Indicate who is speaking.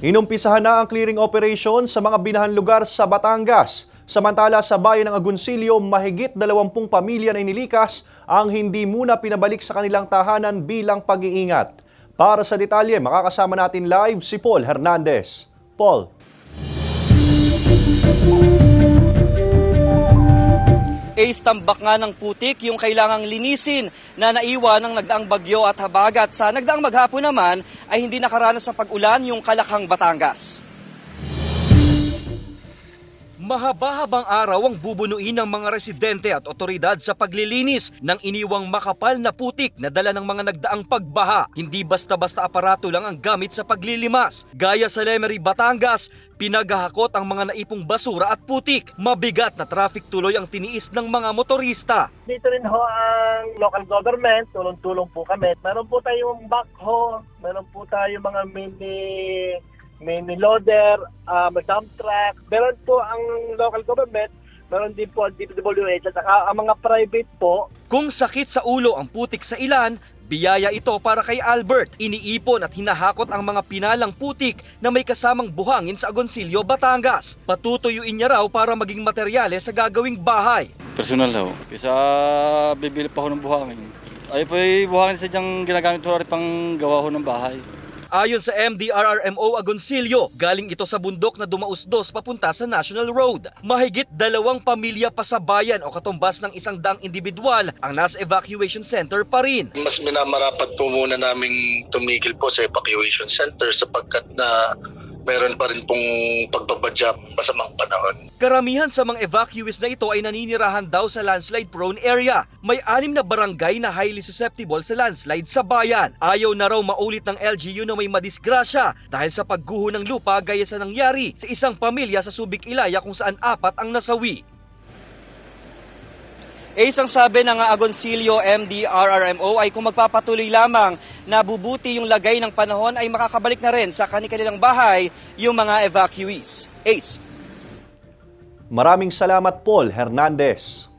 Speaker 1: Inumpisahan na ang clearing operation sa mga binahan lugar sa Batangas. Samantala sa bayan ng Agoncillo, mahigit 20 pamilya na inilikas ang hindi muna pinabalik sa kanilang tahanan bilang pag-iingat. Para sa detalye, makakasama natin live si Paul Hernandez. Paul.
Speaker 2: Ace tambak nga ng putik yung kailangang linisin na naiwan ng nagdaang bagyo at habagat. Sa nagdaang maghapon naman ay hindi nakaranas ng pag-ulan yung Kalakhang Batangas. Mahaba-habang araw ang bubunuin ng mga residente at otoridad sa paglilinis ng iniwang makapal na putik na dala ng mga nagdaang pagbaha. Hindi basta-basta aparato lang ang gamit sa paglilimas. Gaya sa Lemery, Batangas, pinaghahakot ang mga naipong basura at putik. Mabigat na traffic tuloy ang tiniis ng mga motorista.
Speaker 3: dito rin ho ang local government, tulong-tulong po kami. Meron po tayong backhoe, meron po tayong mga mini mini loader, um, dump truck. Meron po ang local government, meron din po ang DPWH at saka ang mga private po.
Speaker 2: Kung sakit sa ulo ang putik sa ilan, biyaya ito para kay Albert. Iniipon at hinahakot ang mga pinalang putik na may kasamang buhangin sa Agoncillo, Batangas. Patutuyuin niya raw para maging materyales sa gagawing bahay.
Speaker 4: Personal daw. Kaysa bibili pa ho ng buhangin. Ay po buhangin sa diyang ginagamit rin pang gawa ho ng bahay.
Speaker 2: Ayon sa MDRRMO Agoncillo, galing ito sa bundok na dumausdos papunta sa National Road. Mahigit dalawang pamilya pa sa bayan o katumbas ng isang daang individual ang nasa evacuation center pa rin.
Speaker 5: mas minamarapat po muna naming tumigil po sa evacuation center sapagkat na meron pa rin pong pagbabadya masamang panahon.
Speaker 2: Karamihan sa mga evacuees na ito ay naninirahan daw sa landslide-prone area. May anim na barangay na highly susceptible sa landslide sa bayan. Ayaw na raw maulit ng LGU na may madisgrasya dahil sa pagguho ng lupa gaya sa nangyari sa isang pamilya sa Subic Ilaya kung saan apat ang nasawi. Ace ang sabi ng Agoncillo MDRRMO ay kung magpapatuloy lamang na bubuti yung lagay ng panahon ay makakabalik na rin sa kanilang bahay yung mga evacuees. Ace.
Speaker 1: Maraming salamat Paul Hernandez.